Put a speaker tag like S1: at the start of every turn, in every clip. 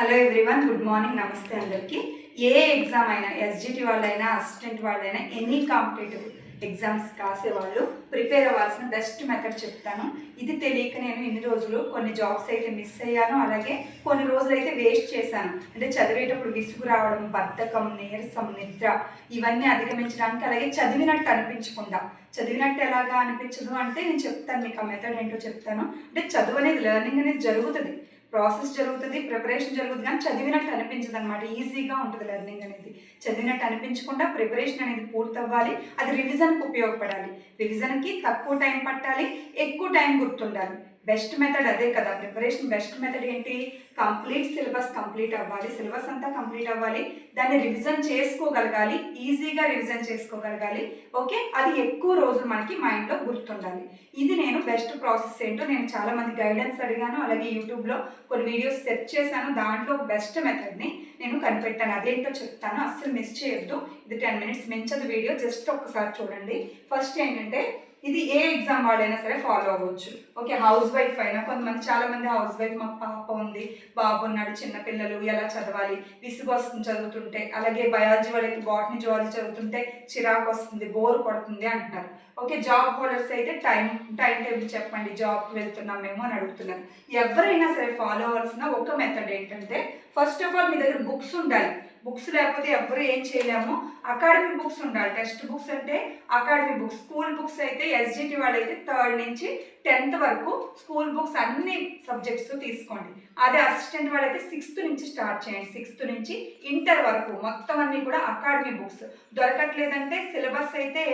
S1: Hello everyone good morning నమస్తే అందరికీ. ఏ ఎగ్జామ్ అయినా ఎస్జిటి వాళ్ళైనా అసిస్టెంట్ వాళ్ళైనా ఎనీ కాంపిటేటివ్ ఎగ్జామ్స్ కాసేవాళ్ళు ప్రిపేర్ అవ్వాల్సిన బెస్ట్ మెథడ్ చెప్తాను. ఇది తెలియక నేను ఇన్ని రోజులు కొన్ని జాబ్స్ అయితే మిస్ అయ్యాను అలాగే కొన్ని రోజులు అయితే వేస్ట్ చేశాను. అంటే చదివేటప్పుడు విసుగు రావడం బద్ధకం నీరసం నిద్ర ఇవన్నీ అధిగమించడానికి అలాగే చదివినట్టు అనిపించకుండా. చదివినట్టు ఎలాగా అనిపించదు అంటే నేను చెప్తాను మీకు ఆ మెథడ్ ఏంటో చెప్తాను. అంటే చదువు అనేది లెర్నింగ్ అనేది జరుగుతుంది. ప్రాసెస్ జరుగుతుంది ప్రిపరేషన్ జరుగుతుంది కానీ చదివినట్టు అనిపించదు అనమాట ఈజీగా ఉంటుంది లెర్నింగ్ అనేది. చదివినట్టు అనిపించకుండా ప్రిపరేషన్ అనేది పూర్తవ్వాలి. అది రివిజన్కి ఉపయోగపడాలి. రివిజన్కి తక్కువ టైం పట్టాలి ఎక్కువ టైం గుర్తుండాలి. బెస్ట్ మెథడ్ అదే కదా. ప్రిపరేషన్ బెస్ట్ మెథడ్ ఏంటి? కంప్లీట్ సిలబస్ కంప్లీట్ అవ్వాలి. సిలబస్ అంతా కంప్లీట్ అవ్వాలి. దాన్ని రివిజన్ చేసుకోగలగాలి. ఈజీగా రివిజన్ చేసుకోగలగాలి. ఓకే? అది ఎక్కువ రోజులు మనకి మైండ్లో గుర్తుండాలి. ఇది నేను బెస్ట్ ప్రాసెస్ ఏంటో నేను చాలా మంది గైడెన్స్ అడిగాను. అలాగే యూట్యూబ్లో కొన్ని వీడియోస్ సెర్చ్ చేశాను. దాంట్లో బెస్ట్ మెథడ్ని నేను కనిపెట్టాను. అదేంటో చెప్తాను. అస్సలు మిస్ చేయొద్దు. ఇది టెన్ మినిట్స్ మించదు వీడియో. జస్ట్ ఒక్కసారి చూడండి. ఫస్ట్ ఏంటంటే ఇది ఏ ఎగ్జామ్ వాళ్ళైనా సరే ఫాలో అవ్వచ్చు. ఓకే హౌస్ వైఫ్ అయినా కొంతమంది చాలా మంది హౌస్ వైఫ్ మాకు పాప ఉంది బాబు ఉన్నాడు చిన్నపిల్లలు ఎలా చదవాలి? విసుగు వస్తుంది చదువుతుంటే అలాగే బయాలజీ వాళ్ళకి బాటనీ జువాలజీ చదువుతుంటే చిరాకు వస్తుంది బోర్ కొడుతుంది అంటున్నారు. ఓకే జాబ్ హోల్డర్స్ అయితే టైం టైం టేబుల్ చెప్పండి జాబ్కి వెళ్తున్నాం మేము అని అడుగుతున్నారు. ఎవరైనా సరే ఫాలో అవ్వాల్సిన ఒక మెథడ్ ఏంటంటే ఫస్ట్ ఆఫ్ ఆల్ మీ దగ్గర బుక్స్ ఉండాలి. బుక్స్ లేకపోతే ఎవరు ఏం చేయలేము. అకాడమీ బుక్స్ ఉండాలి. టెక్స్ట్ బుక్స్ అంటే అకాడమీ బుక్స్. స్కూల్ బుక్స్ అయితే ఎస్జిటి అయితే థర్డ్ నుంచి టెన్త్ వరకు స్కూల్ బుక్స్ అన్ని సబ్జెక్ట్స్ తీసుకోండి. అదే అసిస్టెంట్ వాళ్ళైతే సిక్స్త్ నుంచి స్టార్ట్ చేయండి. సిక్స్త్ నుంచి ఇంటర్ వరకు మొత్తం అన్ని కూడా అకాడమీ బుక్స్. దొరకట్లేదంటే సిలబస్ అయితే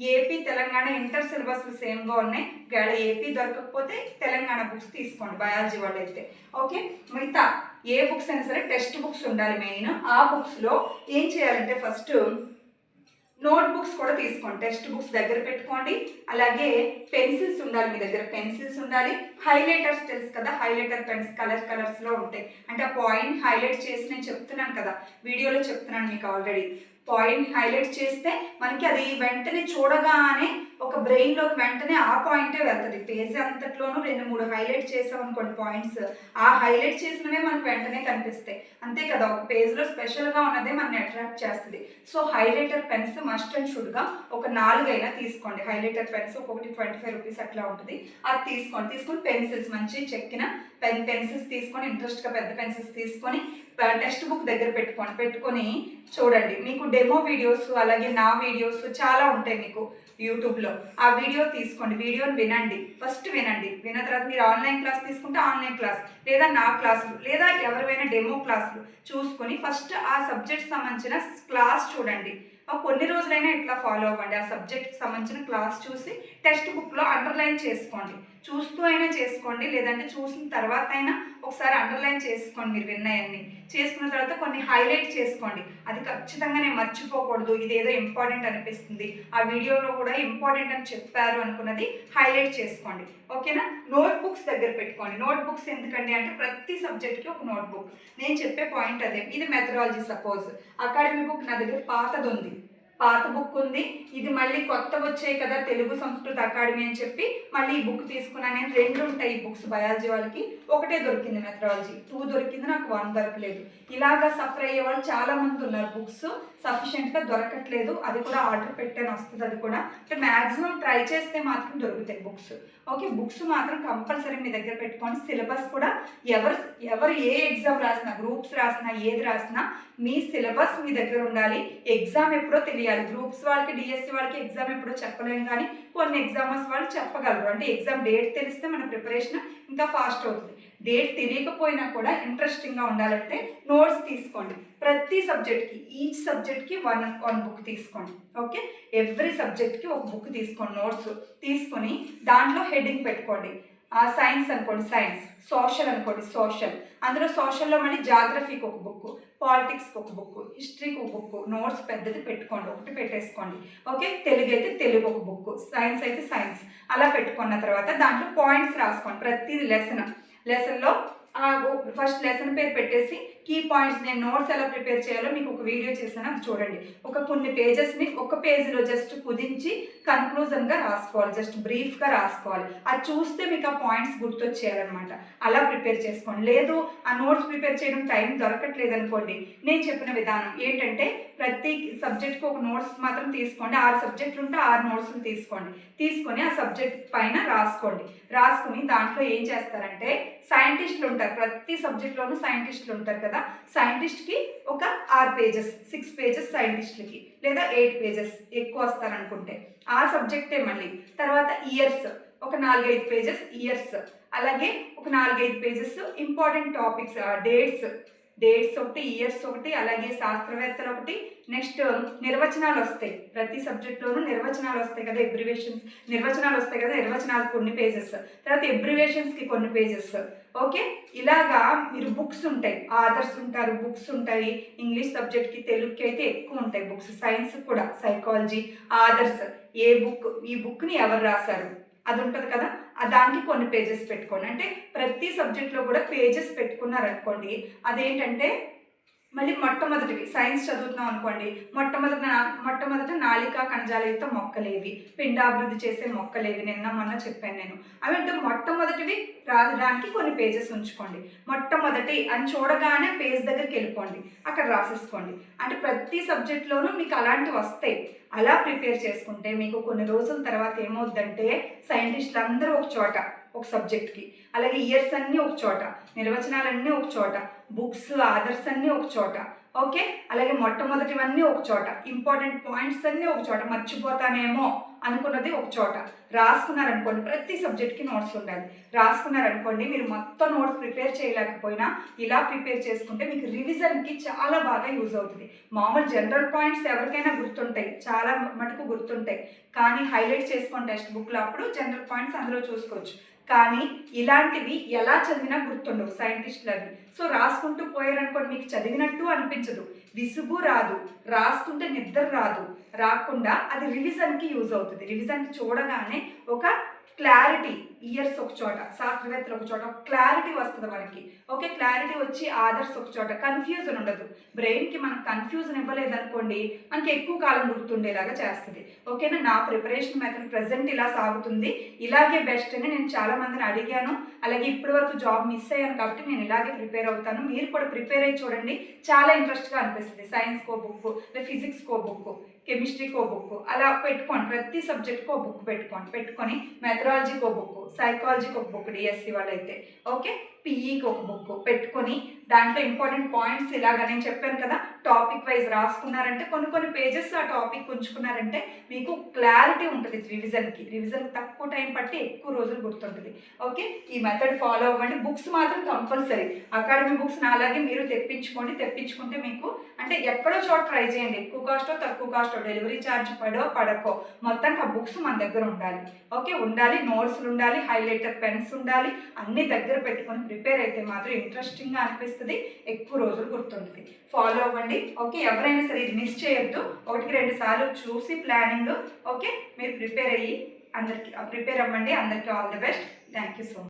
S1: ఏపీ తెలంగాణ ఇంటర్ సిలబస్ సేమ్గా ఉన్నాయి. ఒకవేళ ఏపీ దొరకకపోతే తెలంగాణ బుక్స్ తీసుకోండి బయాలజీ వాళ్ళు అయితే ఓకే మిగతా ఏ బుక్స్ అయినా సరే టెక్స్ట్ బుక్స్ ఉండాలి మెయిన్ ఆ బుక్స్లో ఏం చేయాలంటే ఫస్ట్ నోట్ బుక్స్ కూడా తీసుకోండి. టెక్స్ట్ బుక్స్ దగ్గర పెట్టుకోండి. అలాగే పెన్సిల్స్ ఉండాలి మీ దగ్గర. పెన్సిల్స్ ఉండాలి. హైలైటర్స్ తెలుసు కదా? హైలైటర్ పెన్స్ కలర్ కలర్స్లో ఉంటాయి. అంటే ఆ పాయింట్ హైలైట్ చేసి నేను చెప్తున్నాను కదా. వీడియోలో చెప్తున్నాను మీకు ఆల్రెడీ పాయింట్ హైలైట్ చేస్తే మనకి అది వెంటనే చూడగానే ఒక బ్రెయిన్లోకి వెంటనే ఆ పాయింటే వెళ్తుంది. పేజ్ అంతట్లోనూ రెండు మూడు హైలైట్ చేసాం అనుకోండి పాయింట్స్ ఆ హైలైట్ చేసినవే మనకు వెంటనే కనిపిస్తాయి. అంతే కదా ఒక పేజ్లో స్పెషల్గా ఉన్నదే మనని అట్రాక్ట్ చేస్తుంది. So highlighter pens must and షుడ్గా ఒక నాలుగైనా తీసుకోండి. హైలైటర్ పెన్స్ ఒక్కొక్కటి ట్వంటీ ఫైవ్ రూపీస్ అట్లా ఉంటుంది. అది తీసుకోండి. తీసుకొని పెన్సిల్స్ మంచి చెక్కిన పెన్ పెన్సిల్స్ తీసుకొని ఇంట్రెస్ట్గా పెద్ద పెన్సిల్స్ తీసుకొని టెక్స్ట్ బుక్ దగ్గర పెట్టుకోండి. పెట్టుకొని చూడండి. మీకు డెమో వీడియోస్ అలాగే నా వీడియోస్ చాలా ఉంటాయి మీకు. యూట్యూబ్లో. ఆ వీడియో తీసుకోండి వీడియోని వినండి ఫస్ట్ వినండి. విన్న తర్వాత మీరు ఆన్లైన్ క్లాస్ తీసుకుంటే ఆన్లైన్ క్లాస్. లేదా నా క్లాసులు లేదా ఎవరివైనా డెమో క్లాసులు చూసుకొని ఫస్ట్ ఆ సబ్జెక్ట్ సంబంధించిన క్లాస్ చూడండి. ఆ కొన్ని రోజులైనా ఇట్లా ఫాలో అవ్వండి. ఆ సబ్జెక్ట్కి సంబంధించిన క్లాస్ చూసి టెక్స్ట్ బుక్లో అండర్లైన్ చేసుకోండి. చూస్తూ అయినా చేసుకోండి. లేదంటే చూసిన తర్వాత అయినా ఒకసారి అండర్లైన్ చేసుకోండి మీరు విన్నాయన్ని చేసుకున్న తర్వాత కొన్ని హైలైట్ చేసుకోండి. అది ఖచ్చితంగా నేను మర్చిపోకూడదు. ఇదేదో ఇంపార్టెంట్ అనిపిస్తుంది. ఆ వీడియోలో కూడా ఇంపార్టెంట్ అని చెప్పారు అనుకున్నది హైలైట్ చేసుకోండి. ఓకేనా? నోట్ బుక్స్ దగ్గర పెట్టుకోండి. నోట్ బుక్స్ ఎందుకండి అంటే ప్రతి సబ్జెక్ట్కి ఒక నోట్ బుక్ నేను చెప్పే పాయింట్ అదే. ఇది మెథడాలజీ సపోజ్. అకాడమీ బుక్ నా దగ్గర పాతది ఉంది పాత బుక్ ఉంది. ఇది మళ్ళీ కొత్త వచ్చాయి కదా తెలుగు సంస్కృత అకాడమీ అని చెప్పి మళ్ళీ ఈ బుక్ తీసుకున్నాను నేను రెండు ఉంటాయి ఈ బుక్స్ బయాలజీ వాళ్ళకి. ఒకటే దొరికింది మెథడాలజీ. టూ దొరికింది నాకు వన్ దొరకలేదు. ఇలాగా సఫర్ అయ్యే వాళ్ళు చాలా మంది ఉన్నారు బుక్స్. సఫిషియెంట్గా దొరకట్లేదు. అది కూడా ఆర్డర్ పెట్టాను వస్తుంది అది కూడా. అంటే మ్యాక్సిమం ట్రై చేస్తే మాత్రం దొరుకుతాయి బుక్స్. ఓకే బుక్స్ మాత్రం కంపల్సరీ మీ దగ్గర పెట్టుకోండి. సిలబస్ కూడా ఎవరు ఎవరు ఏ ఎగ్జామ్ రాసినా గ్రూప్స్ రాసినా ఏది రాసినా మీ సిలబస్ మీ దగ్గర ఉండాలి. ఎగ్జామ్ ఎప్పుడో తెలియాలి గ్రూప్స్ వాళ్ళకి డిఎస్సి వాళ్ళకి ఎగ్జామ్ ఎప్పుడో చెప్పలేము కానీ కొన్ని ఎగ్జామర్స్ వాళ్ళు చెప్పగలరు. అంటే ఎగ్జామ్ డేట్ తెలిస్తే మన ప్రిపరేషన్ ఇంకా ఫాస్ట్ అవుతుంది. డేట్ తెలియకపోయినా కూడా ఇంట్రెస్టింగ్గా ఉండాలంటే నోట్స్ తీసుకోండి. ప్రతి సబ్జెక్ట్కి ఈచ్ సబ్జెక్ట్కి వన్ వన్ బుక్ తీసుకోండి. ఓకే? ఎవ్రీ సబ్జెక్ట్కి ఒక బుక్ తీసుకోండి నోట్స్ తీసుకొని దాంట్లో హెడ్డింగ్ పెట్టుకోండి. సైన్స్ అనుకోండి సైన్స్ సోషల్ అనుకోండి సోషల్ అందులో సోషల్లో మళ్ళీ జాగ్రఫీకి ఒక బుక్ పాలిటిక్స్కి ఒక బుక్ హిస్టరీకి ఒక బుక్ నోట్స్ పెద్దది పెట్టుకోండి ఒకటి పెట్టేసుకోండి. ఓకే తెలుగు అయితే తెలుగు ఒక బుక్ సైన్స్ అయితే సైన్స్ అలా పెట్టుకున్న తర్వాత దాంట్లో పాయింట్స్ రాసుకోండి ప్రతి లెసన్ లెసన్లో ఫస్ట్ లెసన్ పేరు పెట్టేసి కీ పాయింట్స్ నేను నోట్స్ ఎలా ప్రిపేర్ చేయాలో మీకు ఒక వీడియో చేశాను అది చూడండి. ఒక కొన్ని పేజెస్ని ఒక పేజీలో జస్ట్ కుదించి కన్క్లూజన్గా రాసుకోవాలి జస్ట్ బ్రీఫ్గా రాసుకోవాలి. అది చూస్తే మీకు ఆ పాయింట్స్ గుర్తొచ్చేయాలన్నమాట. అలా ప్రిపేర్ చేసుకోండి. లేదు ఆ నోట్స్ ప్రిపేర్ చేయడం టైం దొరకట్లేదు అనుకోండి. నేను చెప్పిన విధానం ఏంటంటే ప్రతి సబ్జెక్ట్కి ఒక నోట్స్ మాత్రం తీసుకోండి. ఆరు సబ్జెక్టులు ఉంటే ఆరు నోట్స్లు తీసుకోండి. తీసుకొని ఆ సబ్జెక్ట్ పైన రాసుకోండి. రాసుకుని దాంట్లో ఏం చేస్తారంటే సైంటిస్టులు ఉంటారు ప్రతి సబ్జెక్ట్లోనూ సైంటిస్టులు ఉంటారు కదా. సైంటిస్ట్కి ఒక ఆరు పేజెస్ సిక్స్ పేజెస్ సైంటిస్టులకి లేదా ఎయిట్ పేజెస్ ఎక్కువ వస్తారనుకుంటే. ఆ సబ్జెక్టే మళ్ళీ. తర్వాత ఇయర్స్ ఒక నాలుగైదు పేజెస్ ఇయర్స్ అలాగే ఒక నాలుగైదు pages important topics dates dates ఒకటి ఇయర్స్ ఒకటి అలాగే శాస్త్రవేత్తలు ఒకటి. నెక్స్ట్ నిర్వచనాలు వస్తాయి. ప్రతి సబ్జెక్ట్లోనూ నిర్వచనాలు వస్తాయి కదా ఎబ్రివేషన్స్ నిర్వచనాలు వస్తాయి కదా నిర్వచనాలు కొన్ని పేజెస్ తర్వాత ఎబ్రివేషన్స్కి కొన్ని పేజెస్ ఓకే? ఇలాగా మీరు బుక్స్ ఉంటాయి. ఆదర్స్ ఉంటారు బుక్స్ ఉంటాయి. ఇంగ్లీష్ సబ్జెక్ట్కి తెలుగుకి అయితే ఎక్కువ ఉంటాయి బుక్స్ సైన్స్ కూడా సైకాలజీ ఆదర్స్ ఏ బుక్ ఈ బుక్ని ఎవరు రాశారు? అది ఉంటుంది కదా దానికి కొన్ని పేజెస్ పెట్టుకోండి. అంటే ప్రతి సబ్జెక్ట్లో కూడా పేజెస్ పెట్టుకున్నారనుకోండి అదేంటంటే మళ్ళీ మొట్టమొదటివి సైన్స్ చదువుతున్నాం అనుకోండి. మొట్టమొదటి మొట్టమొదట నాలిక కణజాలయుత మొక్కలేవి. పిండాభివృద్ధి చేసే మొక్కలేవి. నిన్న మొన్న చెప్పాను నేను. అవి అంటే మొట్టమొదటివి రాయడానికి కొన్ని పేజెస్ ఉంచుకోండి. మొట్టమొదటి అని చూడగానే పేజ్ దగ్గరికి వెళ్ళిపోండి. అక్కడ రాసేసుకోండి. అంటే ప్రతి సబ్జెక్ట్లోనూ మీకు అలాంటివి వస్తాయి. అలా ప్రిపేర్ చేసుకుంటే మీకు కొన్ని రోజుల తర్వాత ఏమవుద్దంటే సైంటిస్టులు అందరూ ఒక చోట ఒక సబ్జెక్ట్కి. అలాగే ఇయర్స్ అన్నీ ఒక చోట నిర్వచనాలన్నీ ఒక చోట బుక్స్ ఆదర్స్ అన్నీ ఒక చోట. ఓకే? అలాగే మొట్టమొదటివన్నీ ఒక చోట. ఇంపార్టెంట్ పాయింట్స్ అన్నీ ఒక చోట. మర్చిపోతానేమో అనుకున్నది ఒక చోట. రాసుకున్నారనుకోండి ప్రతి సబ్జెక్ట్కి నోట్స్ ఉండాలి. రాసుకున్నారనుకోండి మీరు మొత్తం నోట్స్ ప్రిపేర్ చేయలేకపోయినా ఇలా ప్రిపేర్ చేసుకుంటే మీకు రివిజన్కి చాలా బాగా యూజ్ అవుతుంది. మామూలు జనరల్ పాయింట్స్ ఎవరికైనా గుర్తుంటాయి. చాలా మటుకు గుర్తుంటాయి. కానీ హైలైట్ చేసుకోండి టెక్స్ట్ బుక్లో అప్పుడు జనరల్ పాయింట్స్ అందులో చూసుకోవచ్చు. కానీ ఇలాంటివి ఎలా చదివినా గుర్తుండవు. సైంటిస్టులు అవి సో రాసుకుంటూ పోయారనుకోండి మీకు చదివినట్టు అనిపించదు. విసుగు రాదు. రాస్తుంటే నిద్ర రాదు. రాకుండా అది రివిజన్కి యూజ్ అవుతుంది. రివిజన్కి చూడగానే ఒక క్లారిటీ ఇయర్స్ ఒక చోట శాస్త్రవేత్తలు ఒక చోట క్లారిటీ వస్తుంది మనకి. ఓకే క్లారిటీ వచ్చి ఆదర్స్ ఒక చోట. కన్ఫ్యూజన్ ఉండదు. బ్రెయిన్కి మనం కన్ఫ్యూజన్ ఇవ్వలేదనుకోండి మనకి ఎక్కువ కాలం గుర్తుండేలాగా చేస్తుంది. ఓకేనా? నా ప్రిపరేషన్ మెథడ్ ప్రజెంట్ ఇలా సాగుతుంది. ఇలాగే బెస్ట్ అని నేను చాలా మందిని అడిగాను. అలాగే ఇప్పటివరకు జాబ్ మిస్ అయ్యాను కాబట్టి నేను ఇలాగే ప్రిపేర్ అవుతాను. మీరు కూడా ప్రిపేర్ అయ్యి చూడండి. చాలా ఇంట్రెస్ట్గా అనిపిస్తుంది. సైన్స్ కో బుక్ లేదా ఫిజిక్స్ కో బుక్ కెమిస్ట్రీకి ఓ బుక్. అలా పెట్టుకోండి. ప్రతి సబ్జెక్ట్కి ఓ బుక్ పెట్టుకోండి. పెట్టుకొని మెథడాలజీకి ఓ బుక్ సైకాలజీకి ఒక బుక్ డిఎస్సి వాళ్ళైతే. ఓకే? పిఈకి ఒక బుక్ పెట్టుకొని దాంట్లో ఇంపార్టెంట్ పాయింట్స్ ఇలాగ నేను చెప్పాను కదా టాపిక్ వైజ్ రాసుకున్నారంటే కొన్ని కొన్ని పేజెస్ ఆ టాపిక్ ఉంచుకున్నారంటే మీకు క్లారిటీ ఉంటుంది రివిజన్కి. రివిజన్ తక్కువ టైం పట్టి ఎక్కువ రోజులు గుర్తుంటుంది. ఓకే? ఈ మెథడ్ ఫాలో అవ్వండి. బుక్స్ మాత్రం కంపల్సరీ. అకాడమీ బుక్స్ అలాగే మీరు తెప్పించుకోండి. తెప్పించుకుంటే మీకు అంటే ఎక్కడో చోట ట్రై చేయండి. ఎక్కువ కాస్టో తక్కువ కాస్ట్ డెలివరీ ఛార్జ్ పడో పడకో మొత్తానికి ఆ బుక్స్ మన దగ్గర ఉండాలి. ఓకే ఉండాలి నోట్స్లు ఉండాలి హైలైటర్ పెన్స్ ఉండాలి అన్ని దగ్గర పెట్టుకొని ప్రిపేర్ అయితే మాత్రం ఇంట్రెస్టింగ్గా అనిపిస్తుంది ఎక్కువ రోజులు గుర్తుంటుంది ఫాలో అవ్వండి. ఓకే ఎవరైనా సరే ఇది మిస్ చేయొద్దు. ఒకటికి రెండు సార్లు చూసి ప్లానింగ్ ఓకే మీరు ప్రిపేర్ అయ్యి అందరికి ప్రిపేర్ అవ్వండి. అందరికీ all the best. Thank you so much